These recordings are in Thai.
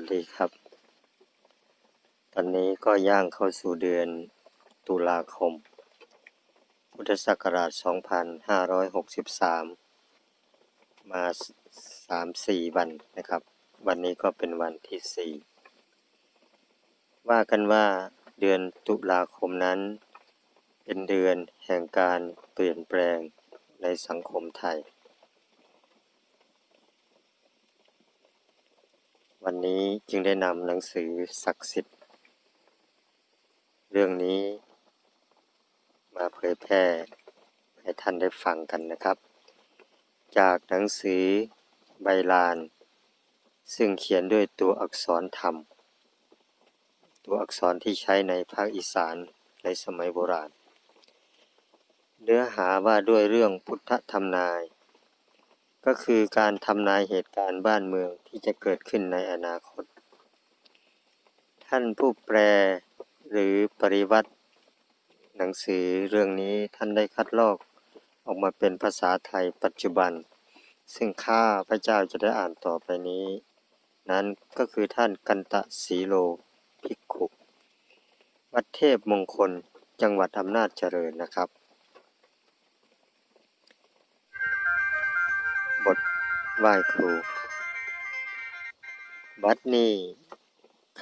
วัสดีครับ ตอนนี้ก็ย่างเข้าสู่เดือนตุลาคม พุทธศักราช 2563 มา 3-4 วันนะครับ วันนี้ก็เป็นวันที่ 4 ว่ากันว่าเดือนตุลาคมนั้น เป็นเดือนแห่งการเปลี่ยนแปลงในสังคมไทย วันนี้จึงได้นำหนังสือศักดิ์สิทธิ์ เรื่องนี้มาเผยแพร่ให้ท่านได้ฟังกันนะครับ จากหนังสือใบลาน ซึ่งเขียนด้วยตัวอักษรธรรม ตัวอักษรที่ใช้ในภาคอีสานในสมัยโบราณ เนื้อหาว่าด้วยเรื่องพุทธธรรมนาย ก็คือการทำนายเหตุการณ์บ้านเมืองที่จะเกิดขึ้นในอนาคต ท่านผู้แปลหรือปริวัติ หนังสือเรื่องนี้ท่านได้คัดลอกออกมาเป็นภาษาไทยปัจจุบัน ซึ่งข้าพระเจ้าจะได้อ่านต่อไปนี้ นั้นก็คือท่านกันตะสีโลภิกขุ วัดเทพมงคลจังหวัดอำนาจเจริญนะครับ ไหว้ครู บัดนี้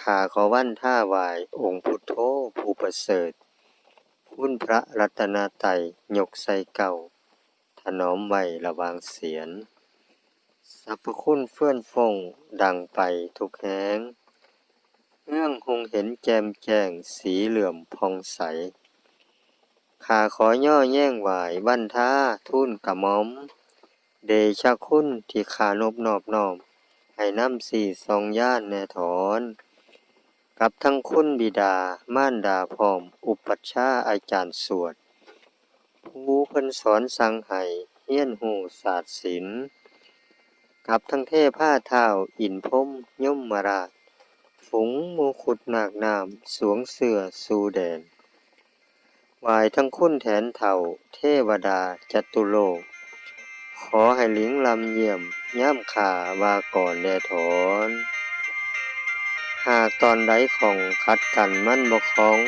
ข้าขอวันท่าวายองค์พุทโธผู้ประเสริฐคุณพระรัตนไตรัยยกใส่เก่า ถนอมไว้ระวางเสียนสรรพคุณเฟื่อนฟงดังไปทุกแหงเรื่องคงเห็นแจมแจ้งสีเหลื่อมพองใสข้าขอย่อแย่งไหวายวันท่าทุ่นกระมอม เดชะคุณที่ขานบนอบน้อมให้น้ำสี่สองย่านแน่ถอน กับทั้งคุณบิดา ม่ารดาพร้อม อุปัชฌาย์อาจารย์สวด ผู้เพิ่นสอนสั่งให้เฮียนหูศาสตร์ศิลป์กับทั้งเทผ้าเท้าอินพมยมมาราชฝูงโมคุดนาคนามสวงเสือสูแดนวายทั้งคุณแทนเถ่า เทวดาจตุโลก ขอให้หลิงลำเยี่ยมย่ำขาว่าก่อนแดถอน หากตอนใดของคัดกันมั่นบกของ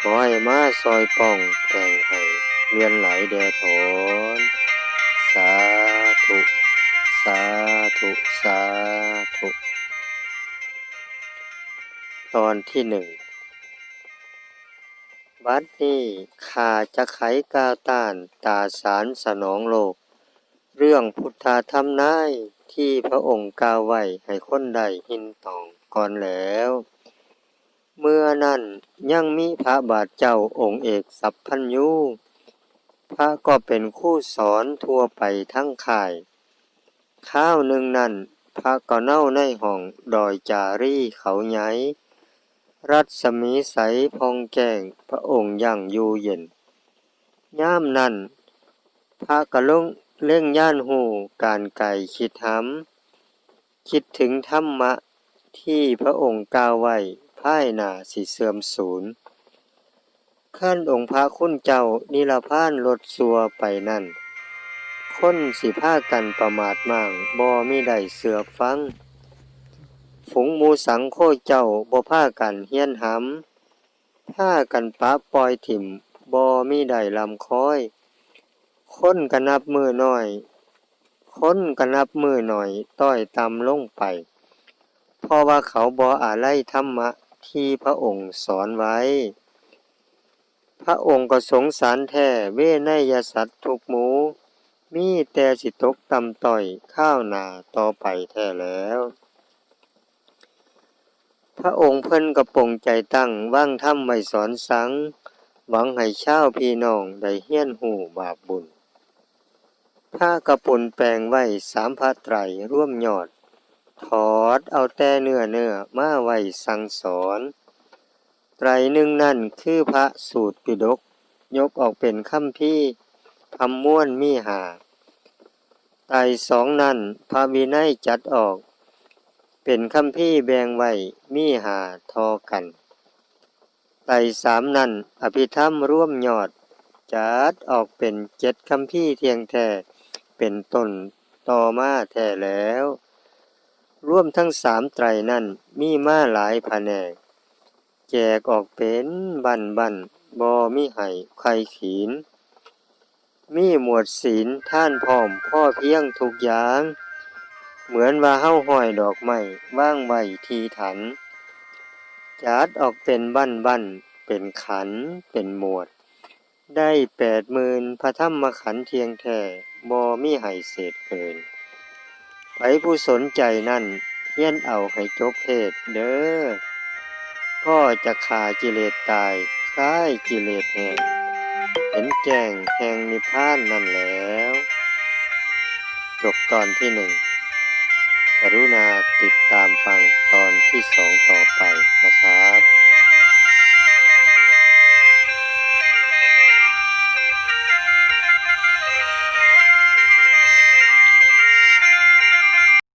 ขอให้มาซอยป้องแต่งให้เลียนไหลแดถอน สาธุ สาธุ สาธุ ตอนที่หนึ่ง บัดนี้ข้าจะไขกาต้านตาสารสนองโลก เรื่องพุทธธรรมนายที่พระองค์กล่าวไว้ให้คนใดหินตองก่อนแล้ว เมื่อนั้นยังมีพระบาทเจ้าองค์เอกสัพพัญญูพระก็เป็นคู่สอนทั่วไปทั้งข่าย ข้าวหนึ่งนั้นพระก็เน่าในห้องดอยจารีเขาใหญ่ รัศมีใสพองแก้งพระองค์ยังอยู่เย็นย่ามนั้นพระก็ลงเล่งย่านหูการไก่คิดหำคิดถึงธรรมะที่พระองค์กล่าวไว้ภายหนาสิเสื่อมสูญขั้นองค์พระคุณเจ้านิรพานลดสัวไปนั่น คนสิพากันประมาทมั่งบ่มีได้เสือกฟัง ฝูงหมูสังโคเจ้าบ่พากันเฮียนหำพากันปะปล่อยถิ่มบ่มีได้ลำคอย ค้นก็นับมือน้อย ค้นก็นับมือหน่อย ต้อยตำลงไป เพราะว่าเขาบ่อาลัยธรรมะที่พระองค์สอนไว้ พระองค์ก็สงสารแท้เวนยสัตว์ทุกหมู มีแต่สิตกตำต่อยข้าวหนาต่อไปแท้แล้ว พระองค์เพิ่นกระปงใจตั้งว่างถ้ำไว้สอนสัง หวังให้ชาวพี่น้องได้เฮี้ยนหูบาปบุญผ้ากระปุนแปลงไว้สามพระไตรร่วมยอด ถอดเอาแต่เนื้อเนื้อมาไว้สั่งสอน ไตรหนึ่งนั่นคือพระสูตรปิฎกยกออกเป็นคำพี่คำม้วนมีหาไตรสองนั่นพระวินัยจัดออก เป็นคำพี่แบงไว้มีหาทอกันไตรสามนั่นอภิธรรมร่วมยอด จัดออกเป็นเจ็ดคำพี่เทียงแท้เป็นต้นต่อมาแท้แล้ว ร่วมทั้งสามไตรนั่นมีมาหลายแผนกแจกออกเป็นบันบันบ่มีให้ใครขีน มีหมวดศีลท่านพร้อมพ่อเพียงทุกอย่าง เหมือนว่าเฮาห้อยดอกไม้ว่างไว้ทีถัน จัดออกเป็นบันบันเป็นขันเป็นหมวด ได้แปดหมื่นพระธรรมขันเทียงแท้บ่มีให้เศษเกินไผผู้สนใจนั่นเฮี้ยนเอาให้จบเทศเด้อก็จะขากิเลสตายคล้ายกิเลสแห่งเห็นแจ้งแห่งนิพพานนั่นแล้ว จบตอนที่หนึ่ง กรุณาติดตามฟังตอนที่สองต่อไปนะครับ